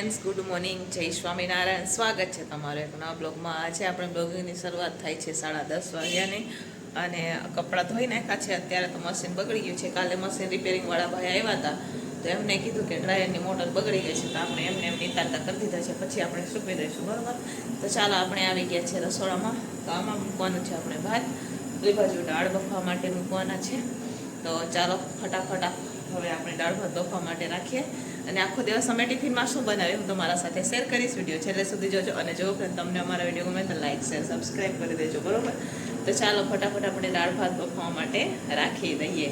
Friends good morning જય સ્વામિનારાયણ. સ્વાગત છે તમારું એક નવા બ્લોગમાં. આજે આપણે બ્લોગિંગની શરૂઆત થાય છે સાડા દસ વાગ્યાની. અને કપડાં ધોઈ નાખ્યા છે. અત્યારે તો મશીન બગડી ગયું છે. કાલે મશીન રિપેરિંગવાળા ભાઈ આવ્યા હતા. તો એમને કીધું કે ડ્રાયરની મોટર બગડી ગઈ છે. તો આપણે એમને એમ નિતારતા કરી દીધા છે. પછી આપણે સૂકવી દઈશું, બરાબર? તો ચાલો આપણે આવી ગયા છે રસોડામાં. તો આમાં મૂકવાનું છે આપણે ભાત. બે બાજુ દાળ બફવા માટે મૂકવાના છે. તો ચાલો ફટાફટ હવે આપણે દાળ ભાત બફવા માટે રાખીએ. અને આખો દિવસ અમે ટિફિનમાં શું બનાવ્યું હું તમારા સાથે શેર કરીશ. વીડિયો છેલ્લે સુધી જોજો અને જો ફ્રેન્ડ તમને અમારા વીડિયો ગમે તો લાઈક શેર સબસ્ક્રાઈબ કરી દેજો, બરોબર? તો ચાલો ફટાફટ આપણે દાળ ભાત બફવા માટે રાખી દઈએ.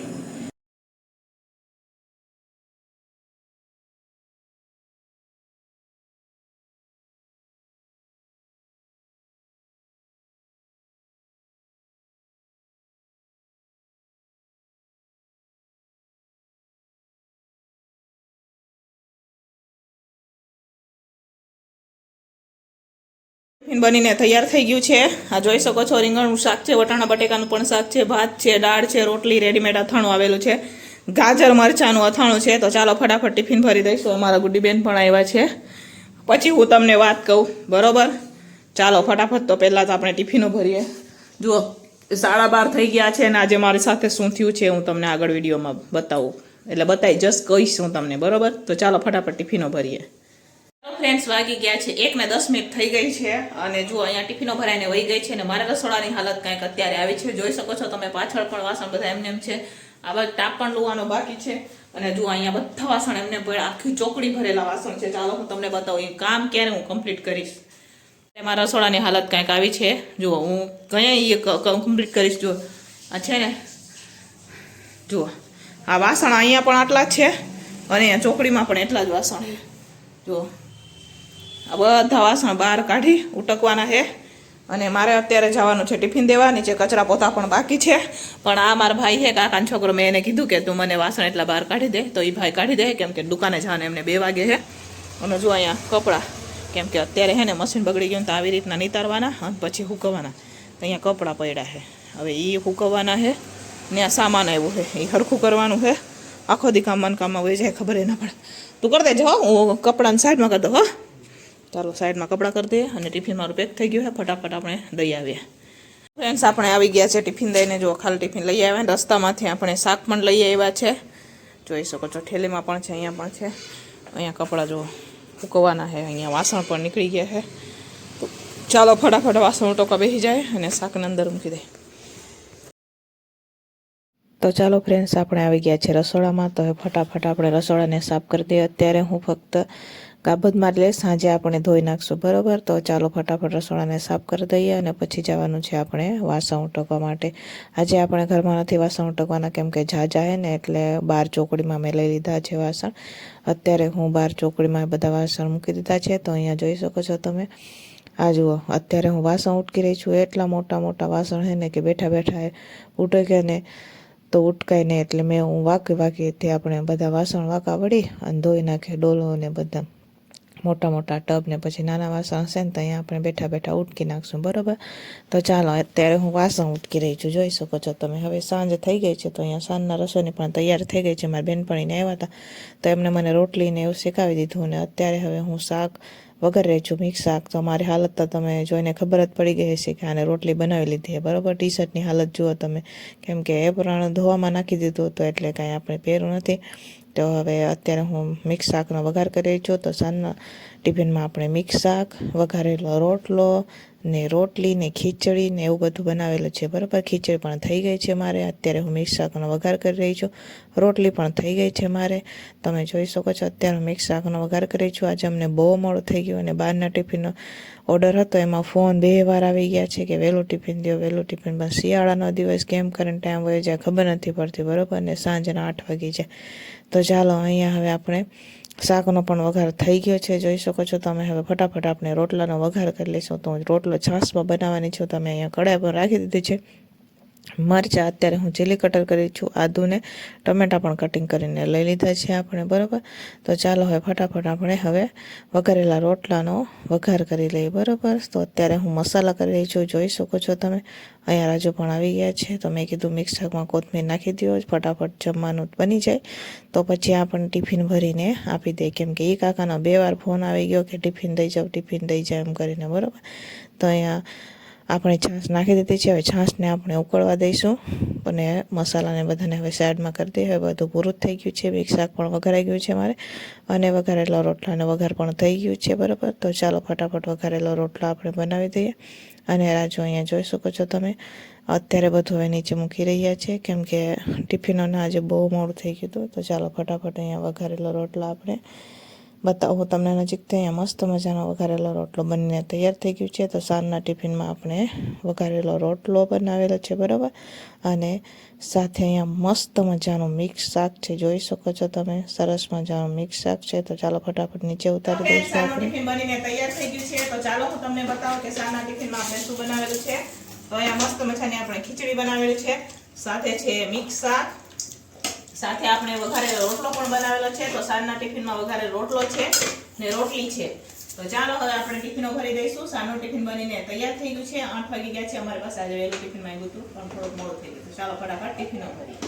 બનીને તૈયાર થઈ ગયું છે. આ જોઈ શકો છો, રીંગણનું શાક છે, વટાણા બટેકાનું પણ શાક છે, ભાત છે, દાળ છે, રોટલી, રેડીમેડ અથાણું આવેલું છે. ગાજર, મરચાંનું અથાણું છે. તો ચાલો ફટાફટ ટિફિન ભરી દઈશું. અમારા ગુડીબેન પણ આવ્યા છે. પછી હું તમને વાત કહું. બરાબર? ચાલો ફટાફટ તો પહેલાં તો આપણે ટિફિનો ભરીએ. જુઓ સાડા બાર થઈ ગયા છે અને આજે મારી સાથે શું થયું છે હું તમને આગળ વિડીયોમાં બતાવું. એટલે બતાવી જસ્ટ કહીશ હું તમને. બરોબર? તો ચાલો ફટાફટ ટિફિનો ભરીએ. ફ્રેન્ડ્સ વાગી ગયા છે એક ને દસ મિનિટ થઈ ગઈ છે અને જો અહીંયા ટિફિનો ભરાઈને વહી ગઈ છે અને મારા રસોડાની હાલત કાંઈક અત્યારે આવી છે. જોઈ શકો છો તમે પાછળ પણ વાસણ બધા એમને એમ છે. આ બાજુ ટાપ પણ લુવાનો બાકી છે અને જો અહીંયા બધા વાસણ એમને પડ્યા આખી ચોકડી ભરેલા વાસણ છે. ચાલો હું તમને બતાવું, એ કામ ક્યારે હું કમ્પ્લીટ કરીશ? મારા રસોડાની હાલત કાંઈક આવી છે. જુઓ, હું કયા એ કમ્પ્લીટ કરીશ. જો આ છે ને, જુઓ, આ વાસણ અહીંયા પણ આટલા છે અને ચોકડીમાં પણ એટલા જ વાસણ જુઓ આ બધા વાસણ બહાર કાઢી ઉટકવાના છે. અને મારે અત્યારે જવાનું છે ટિફિન દેવા, નીચે કચરા પોતા પણ બાકી છે. પણ આ મારા ભાઈ છે કાકાનો છોકરો, મેં એને કીધું કે તું મને વાસણ એટલા બહાર કાઢી દે, તો એ ભાઈ કાઢી દે, કેમ કે દુકાને જવાને એમને બે વાગે છે. અને જો અહીંયા કપડાં, કેમ કે અત્યારે છે ને મશીન બગડી ગયું તો આવી રીતના નિતારવાના અને પછી હુકવાના તો અહીંયા કપડાં પડ્યા છે. હવે એ હુકવવાના છે, ને આ સામાન આવ્યું છે. એ હરખું કરવાનું છે. આખો દી કામમાં કામમાં વહી જાય ખબર એ ના પડે તું કરી દેજો હું કપડાને સાઈડમાં કરી દઉં, હો. ચાલો સાઈડમાં કપડાં કરી દઈએ અને ટિફિન મારું પેક થઈ ગયું છે. ફટાફટ આપણે દઈ આવીએ. ફ્રેન્ડ્સ આપણે આવી ગયા છે ટિફિન દઈને. જો ખાલી ટિફિન લઈ આવ્યા રસ્તામાંથી આપણે શાક પણ લઈ આવ્યા છે. જોઈ શકો છો, ઠેલીમાં પણ છે, અહીંયા પણ છે. અહીંયા કપડાં જો ઉકવાના છે, અહીંયા વાસણ પણ નીકળી ગયા છે. ચાલો ફટાફટ વાસણ ટોકા બેસી જાય અને શાકને અંદર મૂકી દે. તો ચાલો ફ્રેન્ડ્સ આપણે આવી ગયા છે રસોડામાં. તો ફટાફટ આપણે રસોડાને સાફ કરી દઈએ. અત્યારે હું ફક્ત કાબત મારી સાંજે આપણે ધોઈ નાખશું, બરાબર? તો ચાલો ફટાફટ રસોડાને સાફ કરી દઈએ અને પછી જવાનું છે આપણે વાસણ ઉટકવા માટે. આજે આપણે ઘરમાં નથી વાસણ ઉટકવાના, કેમ કે ઝાઝા હે ને, એટલે બહાર ચોકડીમાં મેં લઈ લીધા છે વાસણ. અત્યારે હું બહાર ચોકડીમાં બધા વાસણ મૂકી દીધા છે, તો અહીંયા જોઈ શકો છો તમે. આ જુઓ, અત્યારે હું વાસણ ઉટકી રહી છું, એટલા મોટા મોટા વાસણ હે ને કે બેઠા બેઠા ઉટકે તો ઉટકાય ને, એટલે મેં હું વાકી વાકીથી આપણે બધા વાસણ વાંકા વળી અને ધોઈ નાખે ડોલો ને બધા. મોટા મોટા ટબ ને પછી નાના વાસણ હશે ને તો અહીંયા આપણે બેઠા બેઠા ઉટકી નાખશું, બરાબર? તો ચાલો, અત્યારે હું વાસણ ઉટકી રહી છું, જોઈ શકો છો તમે. હવે સાંજ થઈ ગઈ છે તો અહીંયા સાંજના રસોઈની પણ તૈયાર થઈ ગઈ છે મારા બેનપણીને આવ્યા હતા. તો એમને મને રોટલીને એવું શીખાવી દીધું અને અત્યારે હવે હું શાક વગર રહી છું, મિક્સ શાક. તો મારી હાલત તો તમે જોઈને ખબર જ પડી ગઈ હશે કે આને રોટલી બનાવી લીધી છે, બરાબર? ટી શર્ટની હાલત જુઓ તમે. કેમ કે એ પ્રાણ ધોવામાં નાખી દીધું હતું એટલે કાંઈ આપણે પહેરું નથી. તો હવે અત્યારે હું મિક્સ શાકનો વઘાર કરી રહી છું. તો સાંજના ટિફિનમાં આપણે મિક્સ શાક, વઘારેલો રોટલો ને રોટલી ને ખીચડી ને એવું બધું બનાવેલું છે. બરાબર? ખીચડી પણ થઈ ગઈ છે મારે. અત્યારે હું મિક્સ શાકનો વઘાર કરી રહી છું. રોટલી પણ થઈ ગઈ છે મારે. તમે જોઈ શકો છો, અત્યારે હું મિક્સ શાકનો વઘાર કરી છું. આજે અમને બહુ મોડું થઈ ગયું અને બહારના ટિફિનનો ઓર્ડર હતો. એમાં ફોન બે વાર આવી ગયા છે કે વહેલું ટિફિન દો વહેલું ટિફિન. પણ શિયાળાનો દિવસ, કેમ કરીને ટાઈમ વયો જાય ખબર નથી પડતી. બરાબર? ને સાંજના આઠ વાગી છે તો ચાલો, અહીંયા હવે આપણે શાકનો પણ વઘાર થઈ ગયો છે. જોઈ શકો છો તમે હવે ફટાફટ આપણે રોટલાનો વઘાર કરી લઈશું. તો રોટલો છાશમાં બનાવવાની છું. તમે અહીંયા કડાઈ પર રાખી દીધી છે. મરચાં અત્યારે હું ચીલી કટર કરી છું, આદુને ટમેટાં પણ કટિંગ કરીને લઈ લીધા છે આપણે, બરાબર? તો ચાલો હવે ફટાફટ આપણે હવે વઘારેલા રોટલાનો વઘાર કરી લઈએ, બરાબર? તો અત્યારે હું મસાલા કરી રહી છું, જોઈ શકો છો તમે. અહીંયા રાજુ પણ આવી ગયા છે, તો મેં કીધું મિક્સ શાકમાં કોથમીર નાખી દો ફટાફટ જમવાનું બની જાય. તો પછી આપણને ટિફિન ભરીને આપી દે કેમ કે એ કાકાનો બે વાર ફોન આવી ગયો કે ટિફિન દઈ જાઓ ટિફિન દઈ જાઓ એમ કરીને, બરાબર? તો અહીંયા આપણે છાશ નાખી દીધી છે. હવે છાશને આપણે ઉકળવા દઈશું અને મસાલાને બધાને હવે સાઈડમાં કરી દઈએ. હવે બધું પૂરું થઈ ગયું છે. મિક્સ શાક પણ વઘારાઈ ગયું છે મારે. અને વઘારેલો રોટલાનો વઘાર પણ થઈ ગયું છે બરાબર. તો ચાલો ફટાફટ વઘારેલો રોટલો આપણે બનાવી દઈએ. અને રાજુ અહીંયા જોઈ શકો છો તમે. અત્યારે બધું હવે નીચે મૂકી રહ્યા છે. કેમ કે ટિફિનોને આજે બહુ મોડું થઈ ગયું હતું. તો ચાલો ફટાફટ અહીંયા વઘારેલો રોટલો આપણે બતાવું તમને નજીકથી અહીંયા મસ્ત મજાનો વઘારેલો રોટલો બનીને તૈયાર થઈ ગયું છે. તો સાંજના ટિફિનમાં આપણે વઘારેલો રોટલો બનાવેલો છે બરાબર? અને સાથે અહીંયા મસ્ત મજાનું મિક્સ શાક છે. જોઈ શકો છો તમે સરસ મજાનું મિક્સ શાક છે. તો ચાલો ફટાફટ નીચે ઉતારી દઈશું આપણે. ટિફિન બનીને તૈયાર થઈ ગયું છે. તો ચાલો હું તમને બતાવું કે સાંજના ટિફિનમાં આપણે શું બનાવેલું છે. તો અહીંયા મસ્ત મજાની આપણે ખીચડી બનાવેલી છે. સાથે છે મિક્સ શાક. સાથે આપણે વઘારે રોટલો પણ બનાવેલો છે. તો સાંજના ટિફિનમાં વઘારે રોટલો છે ને રોટલી છે. તો ચાલો હવે આપણે ટિફિનો ભરી દઈશું. સાંજનું ટિફિન બનીને તૈયાર થઈ ગયું છે. આઠ વાગી ગયા છે અમારી પાસે. આજે વહેલું ટિફિન માંગ્યું હતું, પણ થોડુંક મોડું થઈ ગયું ચાલો ફટાફટ ટિફિનો ભરીએ.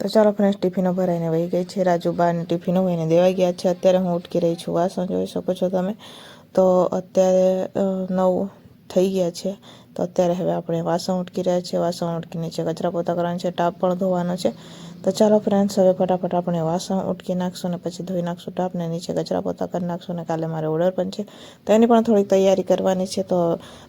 તો ચાલો ફ્રેન્ડ્સ ટિફિનો ભરાઈને વહી ગઈ છે. રાજુ બારને ટિફિનો વહીને દેવાઈ ગયા છે. અત્યારે હું ઉટકી રહી છું. વાસણ જોઈ શકો છો તમે. તો અત્યારે નવ થઈ ગયા છે. તો અત્યારે હવે આપણે વાસણ ઉટકી રહ્યા છે વાસણ ઉટકીને છે કચરા પોતા કરવાનો છે, ટાપ પણ ધોવાનો છે. તો ચાલો ફ્રેન્ડ્સ હવે ફટાફટ આપણે વાસણ ઉટકી નાખશું ને પછી ધોઈ નાખશું ટાપને નીચે કચરા પોતા કરી નાખશું ને કાલે મારે ઓર્ડર પણ છે. તો એની પણ થોડીક તૈયારી કરવાની છે. તો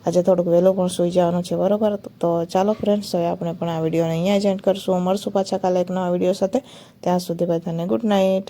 આજે થોડુંક વહેલું પણ સૂઈ જવાનું છે, બરાબર? તો ચાલો ફ્રેન્ડ્સ હવે આપણે પણ આ વિડીયોને અહીંયા જ એન્ડ કરશું. મળશું પાછા કાલે એક નવા વીડિયો સાથે. ત્યાં સુધી બધાને ગુડ નાઇટ